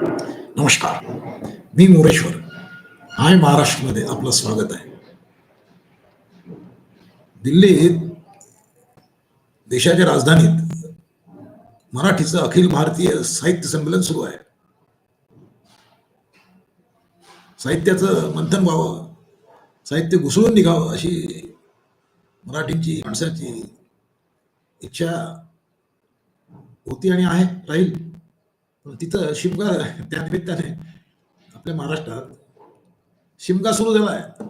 नमस्कार. मी मोरेश्वर. हाय महाराष्ट्रमध्ये आपलं स्वागत आहे. दिल्लीत देशाच्या राजधानीत मराठीचं अखिल भारतीय साहित्य संमेलन सुरू आहे. साहित्याचं मंथन व्हावं साहित्य घुसळून निघावं अशी मराठीची माणसाची इच्छा होती आणि आहे राहील. तिथं शिमगा त्या निमित्ताने आपल्या महाराष्ट्रात शिमगा सुरू झाला आहे.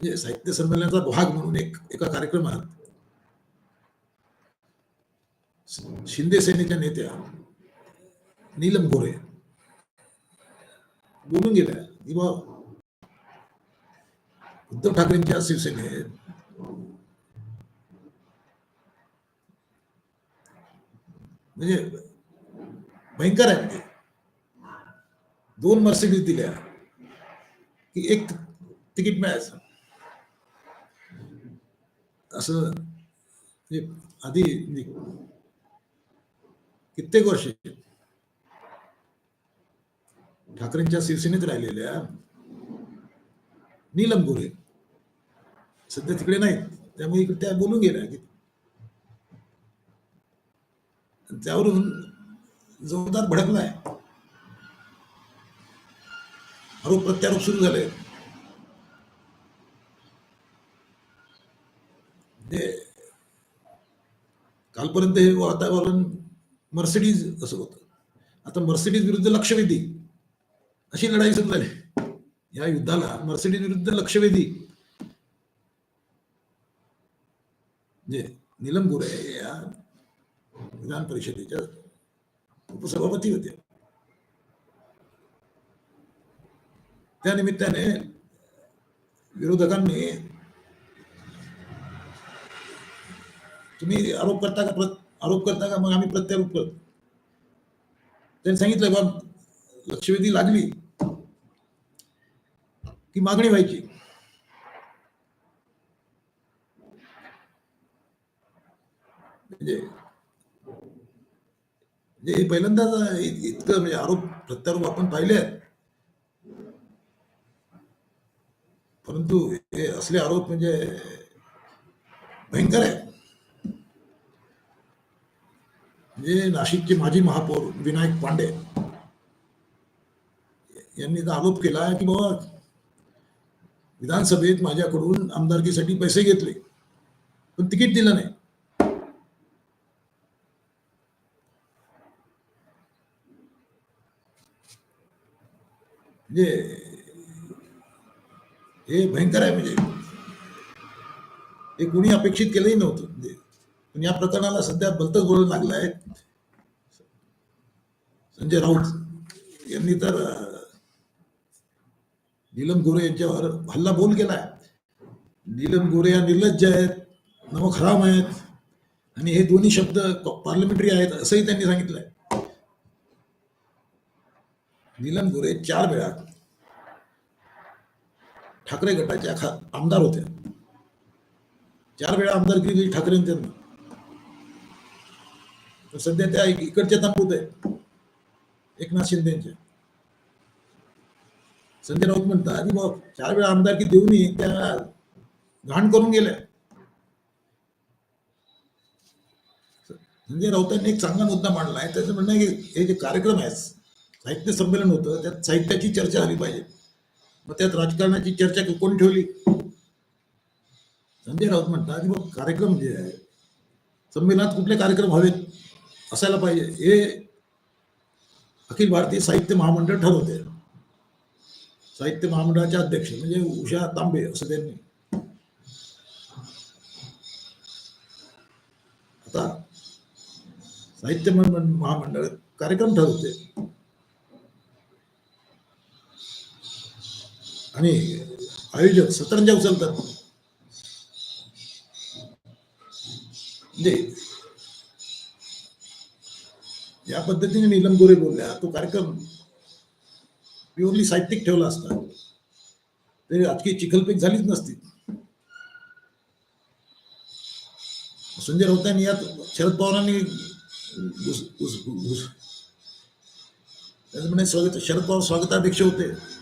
म्हणजे साहित्य संमेलनाचा भाग म्हणून एक एका कार्यक्रमात शिंदे सेनेच्या नेत्या नीलम गोरे बोलून गेल्या की बा उद्धव ठाकरेंच्या शिवसेनेत म्हणजे भयंकर आहे म्हणजे. दोन मर्सिडीज दिल्या. की एक तिकीट मिळायचं. असं म्हणजे आधी म्हणजे कित्येक वर्ष ठाकरेंच्या शिवसेनेत राहिलेल्या नीलम गोरे सध्या तिकडे नाहीत. त्यामुळे इकडे त्या बोलून गेल्या. की त्यावरून जोरदार भडकलाय आरोप प्रत्यारोप सुरू झाले. म्हणजे कालपर्यंत हे वातावरण मर्सिडीज असं होतं. आता मर्सिडीज विरुद्ध लक्षवेधी अशी लढाई सुरू झाली. या युद्धाला मर्सिडीज विरुद्ध लक्षवेधी. जे नीलम गोरे या विधान परिषदेच्या उपसभापती होते. त्या निमित्ताने विरोधकांनी तुम्ही आरोप करता का आरोप करता का? मग आम्ही प्रत्यारोप करतो. त्यांनी सांगितलं बा लक्षवेधी लागली की मागणी व्हायची. म्हणजे म्हणजे हे पहिल्यांदाच इतकं म्हणजे आरोप प्रत्यारोप आपण पाहिले आहेत. परंतु हे असले आरोप म्हणजे भयंकर आहे म्हणजे नाशिकचे माजी महापौर विनायक पांडे यांनी आरोप केला की बाबा विधानसभेत माझ्याकडून आमदारकीसाठी पैसे घेतले पण तिकीट दिलं नाही. म्हणजे हे भयंकर आहे म्हणजे. हे कुणी अपेक्षित केलंही नव्हतं. म्हणजे पण या प्रकरणाला सध्या भलतच बोलू लागलं आहे संजय राऊत यांनी तर नीलम गोरे यांच्यावर हल्ला बोल केलाय. नीलम गोरे या निर्लज्ज आहेत नवखराम आहेत. आणि हे दोन्ही शब्द पार्लमेंटरी आहेत असंही त्यांनी सांगितलंय. नीलम गोरे चार वेळा ठाकरे गटाच्या खा आमदार होत्या चार वेळा आमदारकी केली ठाकरे तर सध्या त्या इकडच्या तांबूत आहेत. एकनाथ शिंदेच्या संजय राऊत म्हणतात आणि बाबा चार वेळा आमदारकी देऊनही त्या घाण करून गेल्या. संजय राऊतांनी एक चांगला मुद्दा मांडला आहे. त्याचं म्हणणं आहे की हे जे कार्यक्रम आहेत साहित्य संमेलन होतं त्यात साहित्याची चर्चा झाली पाहिजे. मग त्यात राजकारणाची चर्चा कोण ठेवली? संजय राऊत म्हणतात मग कार्यक्रम जे आहे संमेलनात कुठले कार्यक्रम हवेत? असायला पाहिजे. हे अखिल भारतीय साहित्य महामंडळ ठरवते साहित्य महामंडळाचे अध्यक्ष म्हणजे उषा तांबे असं त्यांनी. आता साहित्य महामंडळ कार्यक्रम ठरवते आणि आयोजक सतरंजा उचलतात म्हणजे या पद्धतीने नीलम गोरे बोलल्या. तो कार्यक्रम प्युअरली साहित्यिक ठेवला असता. तरी राजकीय चिखलपेक झालीच नसती. संजय राऊतांनी यात शरद पवारांनी घुस- घुस- घुस- स्वागत शरद पवार स्वागताध्यक्ष होते.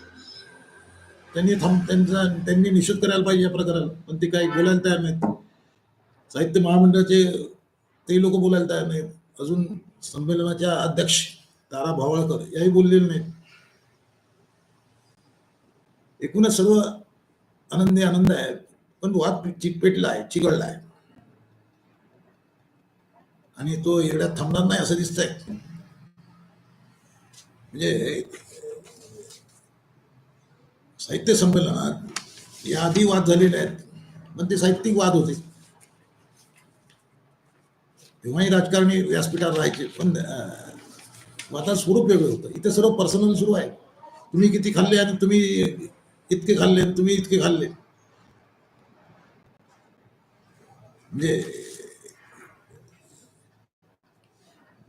त्यांनी थांब त्यांचा त्यांनी निषेध करायला पाहिजे या प्रकाराला. पण ते काही बोलायला तयार नाहीत. साहित्य महामंडळाचे ते लोक बोलायला तयार नाहीत. अजून संमेलनाच्या अध्यक्ष तारा भावाळकर याही बोललेले नाहीत. एकूणच सर्व आनंदी आनंद आहे. पण वाद चितपेटला आहे चिघळला आहे. आणि तो एवढ्यात थांबणार नाही असं दिसतंय. म्हणजे साहित्य संमेलनात याआधी वाद झालेले आहेत पण ते साहित्यिक वाद होते. तेव्हाही राजकारणी व्यासपीठावर राहायचे पण वादात स्वरूप वेगळं होतं. इथे सर्व पर्सनल सुरू आहे. तुम्ही किती खाल्ले आणि तुम्ही इतके खाल्ले आणि तुम्ही इतके खाल्ले. म्हणजे,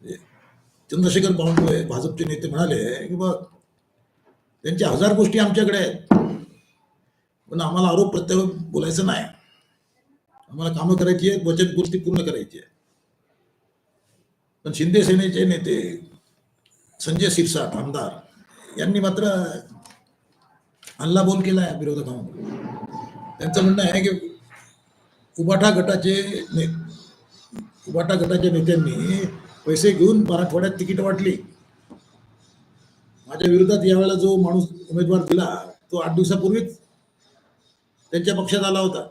म्हणजे चंद्रशेखर बावनकुळे भाजपचे नेते म्हणाले की बा त्यांच्या हजार गोष्टी आमच्याकडे आहेत. पण आम्हाला आरोप प्रत्यारोप बोलायचं नाही. आम्हाला कामं करायची आहेत गोष्टी पूर्ण करायची आहे पण शिंदे सेनेचे नेते संजय शिरसाट आमदार यांनी मात्र हल्ला बोल केला आहे विरोधकांवर. त्यांचं म्हणणं आहे की उबाटा गटाचे ने उबाटा गटाच्या नेत्यांनी पैसे घेऊन मराठवाड्यात तिकीट वाटली. माझ्या विरोधात यावेळेला जो माणूस उमेदवार दिला तो आठ दिवसापूर्वीच त्यांच्या पक्षात आला होता.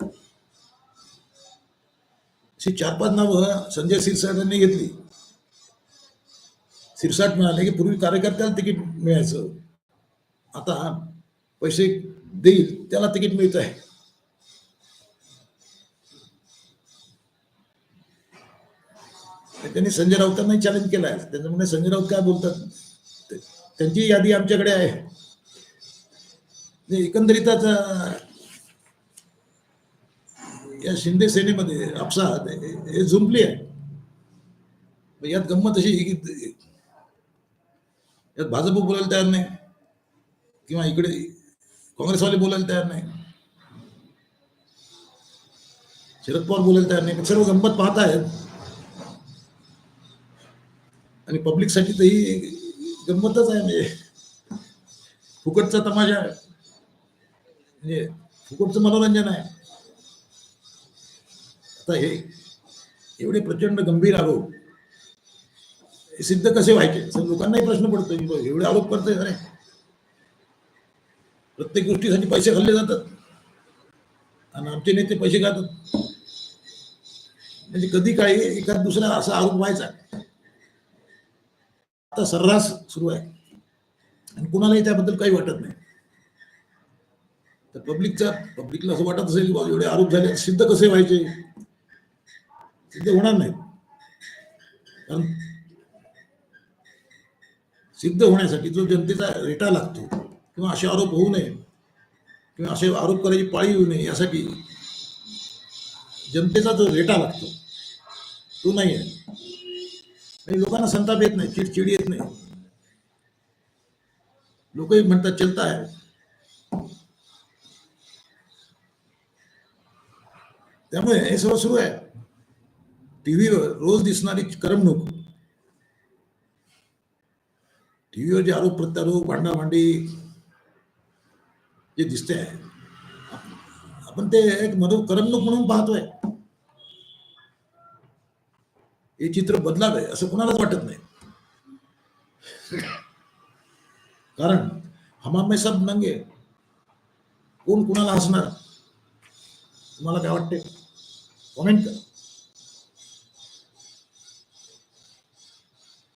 अशी चार पाच नावं संजय सिरसाटांनी घेतली. सिरसाट म्हणाले की पूर्वी कार्यकर्त्याला तिकीट मिळायचं. आता पैसे देईल त्याला तिकीट मिळत आहे. त्यांनी संजय राऊतांनाही चॅलेंज केला आहे. त्यांचं म्हणणं संजय राऊत काय बोलतात? त्यांची यादी आमच्याकडे आहे. एकंदरीतच या शिंदे सेनेमध्ये आपसात हे झुंपली आहे. यात गंमत अशी की यात भाजप बोलायला तयार नाही. किंवा इकडे काँग्रेसवाले बोलायला तयार नाही. शरद पवार बोलायला तयार नाही. सर्व गंमत पाहत आहेत आणि पब्लिकसाठी तर ही गंमतच आहे म्हणजे फुकटचा तमाशा आहे म्हणजे फुकटचं मनोरंजन आहे. आता हे एवढे प्रचंड गंभीर आरोप. सिद्ध कसे व्हायचे? लोकांनाही प्रश्न पडतो की एवढे आरोप करतोय अरे प्रत्येक गोष्टीसाठी पैसे खाल्ले जातात. आणि आमचे नेते पैसे खातात. म्हणजे कधी काही एखाद दुसरा असा आरोप व्हायचा? आता सर्रास सुरू आहे. आणि कुणालाही त्याबद्दल काही वाटत नाही. तर पब्लिकचा पब्लिकला असं वाटत असेल की एवढे आरोप झाले सिद्ध कसे व्हायचे? सिद्ध होणार नाही कारण सिद्ध होण्यासाठी जो जनतेचा रेटा लागतो किंवा असे आरोप होऊ नये किंवा असे आरोप करायची पाळी येऊ नये यासाठी जनतेचा जो रेटा लागतो तो नाही आहे. आणि लोकांना संताप येत नाही चिडचिड येत नाही. लोकही म्हणतात चलता आहे. त्यामुळे हे सर्व सुरू आहे. टीव्हीवर रोज दिसणारी करमणूक. टीव्हीवर जे आरोप प्रत्यारोप भांडाभांडी जे दिसते आहे आपण ते एक मनो करमणूक म्हणून पाहतोय. हे चित्र बदलावे असं कुणालाच वाटत नाही. कारण हमामे सब नंगे कोण कुणाला हसणार? तुम्हाला काय वाटते कॉमेंट करा.